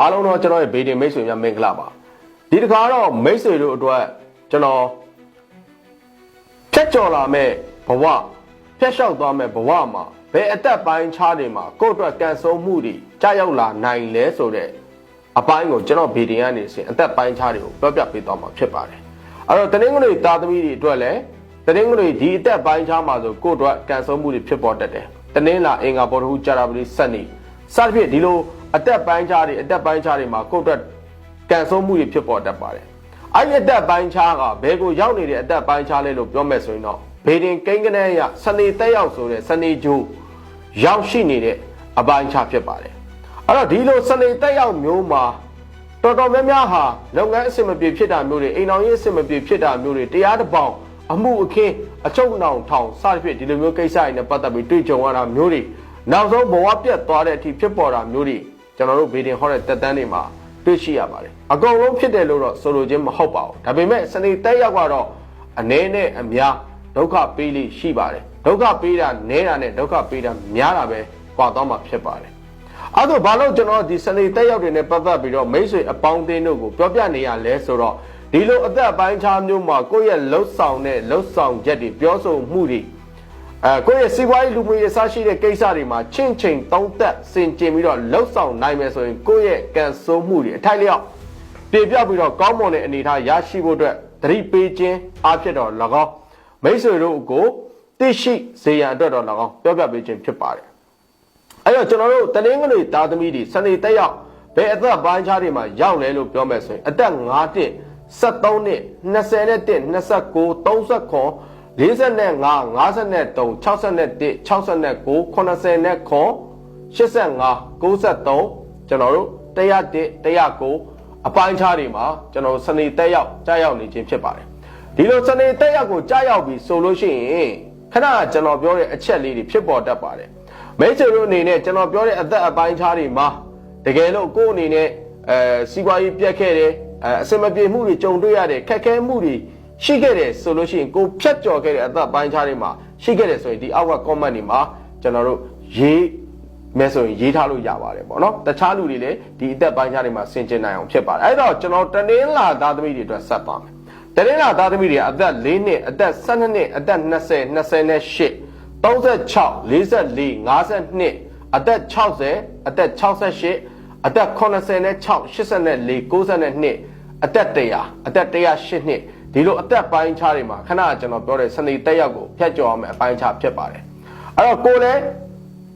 အားလုံးတော့ကျွန်တော်ရဲ့ဘေးတင်မိတ်ဆွေများမင်္ဂလာပါဒီတစ်ခါတော့မိတ်ဆွေတို့အတွက်ကျွန်တော်ဖြတ်ကျော်လာမဲ့ဘဝဖြတ်လျှောက်သွားမဲ့ဘဝမှာဘယ်အသက်ပိုင်းခြားတွေမှာကိုယ့်အတွက်ကန်ဆုံးမှုတွေကြာရောက်လာနိုင်လဲဆိုတဲ့အပိုင်းကိုကျွန်တော်ဗီဒီယိုအနေနဲ့အသက်ပိုင်းခြားတွေကိုပြောပြပေးသွားမှာဖြစ်ပါတယ်အဲ့တော့တင်းငွေတွေတာသမီတွေအတွက်လည်းတင်းငွေတွေဒီအသက်ပိုင်းခြားမှာဆိုကိုယ့်အတွက်ကန်ဆုံးမှုတွေဖြစ်ပေါ်တတ်တယ် တနင်္လာအင်္ဂါပေါ်တခုကြာတာပတိဆက်နေစသဖြင့်ဒီလိုအတက်ပိုင်းခြားတွေအတက်ပိုင်းခြားတွေမှာကုတ်တက်ကန်ဆုံးမှုတွေဖြစ်ပေါ်တတ်ပါတယ်အဲ့ဒီအတက်ပိုင်းခြားကဘယ်ကိုရောက်နေတဲ့အတက်ပိုင်းခြားလဲလို့ပြောမယ်ဆိုရင်တော့ဘေဒင်ကိန်းကနန်းရစနေတက်ရောက်ဆိုတဲ့စနေဂျိုးရောက်ရှိနေတဲ့အပိုင်းခြားဖြစ်ပါတယ်အဲ့တော့ဒီလိုစနေတက်ရောက်မျိုးမှာတော်တော်များများဟာလုပ်ငန်းအဆင်မပြေဖြစ်တာမျိုးတွေအိမ်တော်ရေးအဆင်မပြေဖြစ်တာမျိုးတွေတရားတပေါင် အမှုအခင်းအချုပ်နှောင်ထောင်စသဖြင့်ဒီလိုမျိုးကိစ္စတွေနဲ့ပတ်သက်ပြီးတွေ့ကြုံရတာမျိုးတွေနောက်ဆုံးဘဝပြတ်သွားတဲ့အထိဖြစ်ပေါ်တာမျိုးတွေကျွန်တော်တို့ဗီဒင်ဟောတဲ့တက်တန်းတွေမှာတွေ့ရှိရပါတယ်အကုန်လုံးဖြစ်တယ်လို့တော့ဆိုလိုခြင်းမဟုတ်ပါဘူးဒါပေမဲ့စနေတက်ရောက်ကတော့အနည်းနဲ့အများဒုက္ခပေးလေးရှိပါတယ်ဒုက္ခပေးတာနဲတာနဲ့ဒုက္ခပေးတာများတာပဲကွာသွားမှာဖြစ်ပါတယ်အဲ့တော့ဘာလို့ကျွန်တော်ဒီစနေတက်ရောက်တွေနဲ့ပတ်သက်ပြီးတော့မိတ်ဆွေအပေါင်းအသင်းတို့ကိုပြောပြနေရလဲဆိုတော့ ဒီလိုအသက်ပိုင်းခြားမျိုးမှာကိုယ့်ရဲ့လှုပ်ဆောင်တဲ့လှုပ်ဆောင်ချက်တွေပြောဆိုမှုတွေအဲကိုယ့်ရဲ့စီးပွားရေးလူမှုရေးအစရှိတဲ့ကိစ္စတွေမှာချင့်ချိန်သုံးသက်စင်ကျင်ပြီးတော့လှုပ်ဆောင်နိုင်မယ်ဆိုရင်ကိုယ့်ရဲ့ကံစိုးမှုတွေအထိုက်လျောက်ပြေပြောက်ပြီးတော့ကောင်းမွန်တဲ့အနေအထားရရှိဖို့အတွက်သတိပေးခြင်းအဖြစ်တော်၎င်းမိတ်ဆွေတို့ကိုသိရှိစေရန်အတွက်တော်၎င်းပြောပြပေးခြင်းဖြစ်ပါတယ်အဲ့တော့ကျွန်တော်တို့တနင်္ဂနွေသားသမီးတွေစနေတက်ရောက်ဘယ်အသက်ပိုင်းခြားတွေမှာရောက်လဲလို့ပြောမယ်ဆိုရင်အသက်9နှစ် 73နှစ်20နဲ့1 29 39 45 53 61 69 80နဲ့ခွန်85 93ကျွန်တော်တို့101 109အပိုင်းခြားတွေမှာကျွန်တော်တို့စနေတက်ရောက်ကြာရောက်နေခြင်းဖြစ်ပါတယ်ဒီလိုစနေတက်ရောက်ကိုကြာရောက်ပြီဆိုလို့ရှိရင်ခဏကျွန်တော်ပြောတဲ့အချက်လေးတွေဖြစ်ပေါ်တတ်ပါတယ်မိတ်ဆွေတို့အနေနဲ့ကျွန်တော်ပြောတဲ့အသက်အပိုင်းခြားတွေမှာတကယ်လို့ကိုယ့်အနေနဲ့အဲစီးပွားရေးပြတ်ခဲ့တယ် အဲအစမပြေမှုတွေကြုံတွေ့ရတယ်ခက်ခဲမှုတွေရှိခဲ့တယ်ဆိုလို့ရှိရင်ကိုဖြတ်ကျော်ခဲ့တဲ့အသက်ပိုင်းခြားတွေမှာရှိခဲ့တယ်ဆိုရင်ဒီအောက်က comment တွေမှာကျွန်တော်တို့ရေးမဲဆိုရင်ရေးထားလို့ရပါတယ်ပေါ့နော်တခြားလူတွေလည်းဒီအသက်ပိုင်းခြားတွေမှာဆင်ကျင်နိုင်အောင်ဖြစ်ပါတယ်အဲ့တော့ကျွန်တော်တနင်္လာသားသမီးတွေအတွက်ဆက်သွားမယ်တနင်္လာသားသမီးတွေကအသက်၄နှစ်အသက်၁၂နှစ်အသက်20 28 36 44 52အသက်60အသက်68 အသက်86 84 92အသက်100အသက်108နှစ်ဒီလိုအသက်ပိုင်းခြားတွေမှာခဏကျွန်တော်ပြောတဲ့စနေတက်ရောက်ကိုဖျက်ကျော်အောင်အပိုင်းခြားဖြစ်ပါတယ်အဲ့တော့ကိုလည်း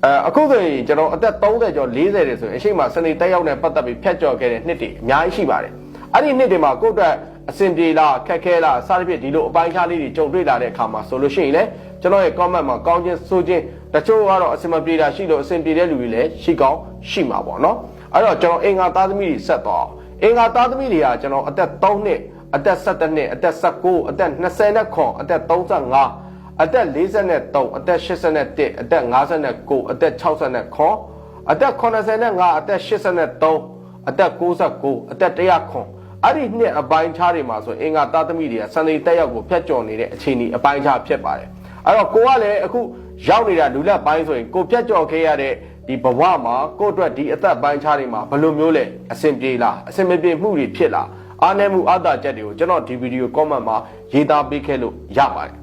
အဲအခုဆိုရင်ကျွန်တော်အသက်30ကျော်40တယ်ဆိုရင်အရှိမစနေတက်ရောက်နဲ့ပတ်သက်ပြီးဖျက်ကျော်ခဲ့တဲ့နှစ်တွေအများကြီးရှိပါတယ်အဲ့ဒီနှစ်တွေမှာကိုယ့်အတွက်အဆင်ပြေလားခက်ခဲလားစသဖြင့်ဒီလိုအပိုင်းခြားလေးတွေကြုံတွေ့လာတဲ့အခါမှာဆိုလို့ရှိရင်လည်းကျွန်တော်ရဲ့ comment မှာကောင်းခြင်းဆိုခြင်း တချို့ကတော့အဆင်မပြေတာရှိလို့အဆင်ပြေတဲ့လူတွေလည်းရှိကောင်းရှိမှာပေါ့နော်အဲ့တော့ကျွန်တော်အင်္ဂါသားသမီးတွေဆက်သွားအောင်အင်္ဂါသားသမီးတွေကကျွန်တော်အသက်3နှစ်အသက်17နှစ်အသက်19အသက်29အသက်35အသက်43အသက်81အသက်59အသက်69အသက်85အသက်83အသက်69အသက်109အဲ့ဒီနှစ်အပိုင်းခြားတွေမှာဆိုအင်္ဂါသားသမီးတွေကစံနေတက်ရောက်ကိုဖျက်ကျော်နေတဲ့အခြေအနေအပိုင်းခြားဖြစ်ပါတယ်အဲ့တော့ကိုကလည်းအခု ရောက်နေတာလူလက်ပိုင်းဆိုရင်ကိုဖျက်ကျော်ခဲ့ရတဲ့ဒီဘဝမှာကိုယ့်အတွက်ဒီအသက်ပိုင်းခြားတွေမှာဘယ်လိုမျိုးလဲအဆင်ပြေလားအဆင်မပြေမှုတွေဖြစ်လားအားနည်းမှုအသာချက်တွေကိုကျွန်တော်ဒီဗီဒီယို comment မှာရေးသားပေးခဲ့လို့ရပါတယ်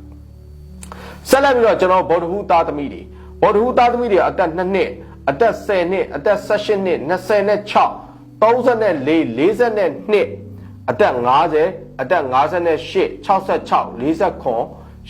ဆက်လက်ပြီးတော့ကျွန်တော်ဗောဓဟူသားသမီးတွေဗောဓဟူသားသမီးတွေအသက်2နှစ်အသက်10နှစ်အသက်18နှစ်26 34 42အသက်50အသက်58 66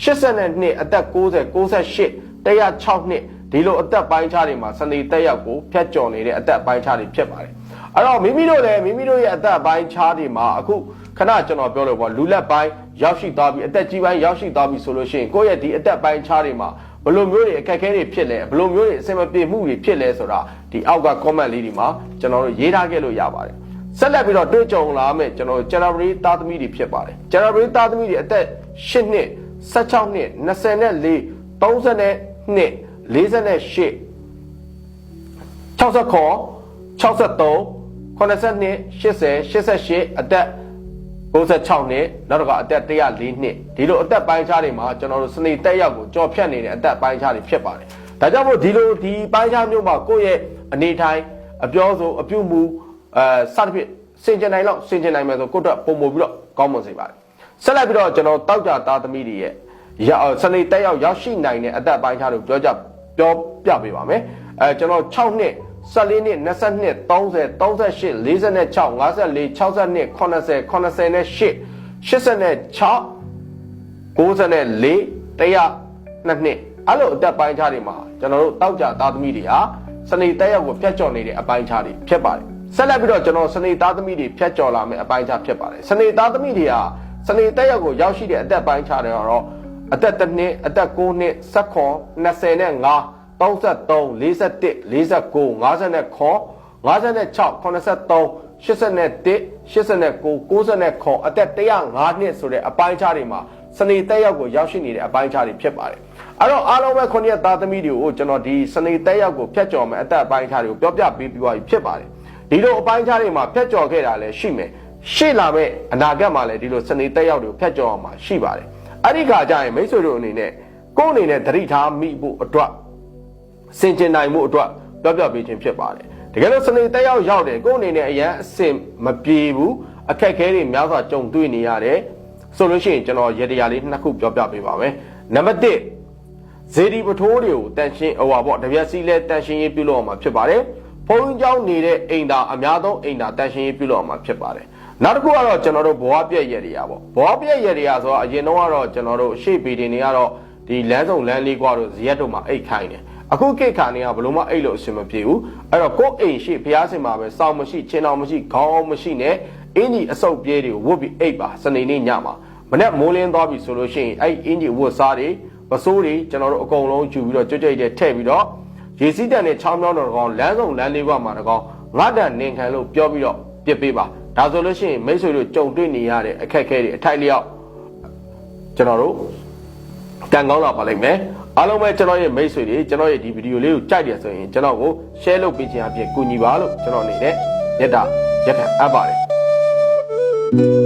49 82အသက်90 98 106နှစ်ဒီလိုအသက်ပိုင်းခြားတွေမှာစနေတက်ရောက်ကိုဖျက်ကျော်နေတဲ့အသက်ပိုင်းခြားတွေဖြစ်ပါတယ်အဲ့တော့မိမိတို့လည်းမိမိတို့ရဲ့အသက်ပိုင်းခြားတွေမှာအခုခဏကျွန်တော်ပြောလို့ပေါ့လူလက်ပိုင်းရောက်ရှိသွားပြီအသက်ကြီးပိုင်းရောက်ရှိသွားပြီဆိုလို့ရှိရင်ကိုယ့်ရဲ့ဒီအသက်ပိုင်းခြားတွေမှာဘယ်လိုမျိုးတွေအခက်အခဲတွေဖြစ်လဲဘယ်လိုမျိုးတွေအဆင်မပြေမှုတွေဖြစ်လဲဆိုတာဒီအောက်က comment လေးတွေမှာကျွန်တော်တို့ရေးထားခဲ့လို့ရပါတယ်ဆက်လက်ပြီးတော့တွေ့ကြုံလာမယ်ကျွန်တော်တို့ January သားသမီးတွေဖြစ်ပါတယ် January သားသမီးတွေအသက်8နှစ်16နှစ်24 32 48 69 63 82 80 88အသက်96နှစ်နောက်တစ်ခါအသက်104နှစ်ဒီလိုအသက်ပိုင်းခြားတွေမှာကျွန်တော်တို့စနေတက်ရောက်ကိုကြော်ဖြတ်နေတဲ့အသက်ပိုင်းခြားတွေဖြစ်ပါတယ်တဒါကြောင့်မို့ဒီလိုဒီပိုင်းခြားမျိုးမှာကိုယ့်ရဲ့အနေထိုင်အပြောဆိုအပြုမူအဲစသဖြင့်စင်ကြင်နိုင်လောက်စင်ကြင်နိုင်မယ်ဆိုကိုယ့်အတွက်ပုံမပြီးတော့ကောင်းမွန်စေပါတယ်ဆက်လက်ပြီးတော့ကျွန်တော်တောက်ကြသားသမီးတွေရဲ့ ရောက်စနေတက်ရောက်ရောက်ရှိနိုင်တဲ့အသက်ပိုင်းခြားတွေကိုပြောကြပြောပြပေးပါမယ်အဲကျွန်တော်6နှစ်14နှစ်22 30 38 46 54 62 80 88 86 94 100နှစ်နှစ်အဲ့လိုအသက်ပိုင်းခြားတွေမှာကျွန်တော်တို့တောက်ကြသားသမီးတွေဟာစနေတက်ရောက်ကိုဖျက်ကျော်နေတဲ့အပိုင်းခြားတွေဖြစ်ပါတယ်ဆက်လက်ပြီးတော့ကျွန်တော်စနေသားသမီးတွေဖျက်ကျော်လာမယ့်အပိုင်းခြားဖြစ်ပါတယ်စနေသားသမီးတွေဟာစနေတက်ရောက်ကိုရောက်ရှိတဲ့အသက်ပိုင်းခြားတွေကတော့ အသက်1နှစ်အသက်9နှစ်19 20နဲ့5 33 41 49 59 56 83 81 89 99အသက်105နှစ်ဆိုတဲ့အပိုင်းခြားတွေမှာစနေတက်ရောက်ကိုရောက်ရှိနေတဲ့အပိုင်းခြားတွေဖြစ်ပါတယ်အဲ့တော့အားလုံးပဲခုနှစ်သားသမီးတွေကိုကျွန်တော်ဒီစနေတက်ရောက်ကိုဖျက်ကျော်မယ်အသက်အပိုင်းခြားတွေကိုပြောပြပေးပြီးသွားပြီဖြစ်ပါတယ်ဒီလိုအပိုင်းခြားတွေမှာဖျက်ကျော်ခဲ့တာလည်းရှိမယ်ရှေ့လာမဲ့အနာဂတ်မှာလည်းဒီလိုစနေတက်ရောက်တွေကိုဖျက်ကျော်အောင်မှာရှိပါတယ် အဲ့ဒီခါကျရင်မိတ်ဆွေတို့အနေနဲ့ကိုယ်အနေနဲ့သတိထားမိဖို့အတွက်စင်ကျင်နိုင်မှုအတွက်ပြောပြပေးခြင်းဖြစ်ပါတယ်တကယ်လို့စနေတက်ရောက်ရောက်တယ်ကိုယ်အနေနဲ့အရန်အစင်မပြေဘူးအခက်အခဲတွေများစွာကြုံတွေ့နေရတယ်ဆိုလို့ရှိရင်ကျွန်တော်ရေတရာလေးနှစ်ခုပြောပြပေးပါမယ်နံပါတ်1ဇေဒီပထိုးတွေကိုတန်ရှင်းဟိုပါပေါ့တပြက်စီလဲတန်ရှင်းရေးပြုလုပ်အောင်မှာဖြစ်ပါတယ်ဖုန်းကြောင်းနေတဲ့အိမ်သာအများဆုံးအိမ်သာတန်ရှင်းရေးပြုလုပ်အောင်မှာဖြစ်ပါတယ် နောက်တစ်ခုကတော့ကျွန်တော်တို့ဘဝပြည့်ရည်တွေကပေါ့ဘဝပြည့်ရည်တွေကဆိုတော့အရင်တော့ကတော့ကျွန်တော်တို့ရှေ့ပီတင်တွေကတော့ဒီလမ်းဆောင်လမ်းလေးကွာတို့ဇရက်တို့မှာအိတ်ခိုင်းတယ်အခုကိတ်ခါနေကဘလို့မအိတ်လို့အဆင်မပြေဘူးအဲ့တော့ကိုယ်အိမ်ရှိဖျားစင်မှာပဲစောင်းမရှိချင်းအောင်မရှိခေါင်းမရှိနဲ့အင်းကြီးအဆုပ်ပြေးတွေကိုဝတ်ပြီးအိတ်ပါစနေနေ့ညမှာမနေ့မိုးလင်းသွားပြီဆိုလို့ရှိရင်အဲ့အင်းကြီးဝတ်စားတွေပစိုးတွေကျွန်တော်တို့အကုန်လုံးယူပြီးတော့ကြွကြိတ်တဲ့ထည့်ပြီးတော့ရေစီးတန်နဲ့ချောင်းမြောင်းတော်ကောင်လမ်းဆောင်လမ်းလေးကွာမှာတကောင်ငါတန်နင်ခံလို့ပြောပြီးတော့ပြစ်ပေးပါ ဒါဆိုလို့ရှိရင်မိတ်ဆွေတို့ကြုံတွေ့နေရတဲ့အခက်အခဲတွေအထိုက်လျောက်ကျွန်တော်တို့တန်ကောင်းလာပါလိမ့်မယ်အားလုံးပဲကျွန်တော်ရဲ့မိတ်ဆွေတွေကျွန်တော်ရဲ့ဒီဗီဒီယိုလေးကိုကြိုက်တယ်ဆိုရင်ကျွန်တော်ကို share လုပ်ပေးခြင်းအပြင်ကူညီပါလို့ကျွန်တော်အနေနဲ့မြတ်တာရက်ခံအပ်ပါတယ်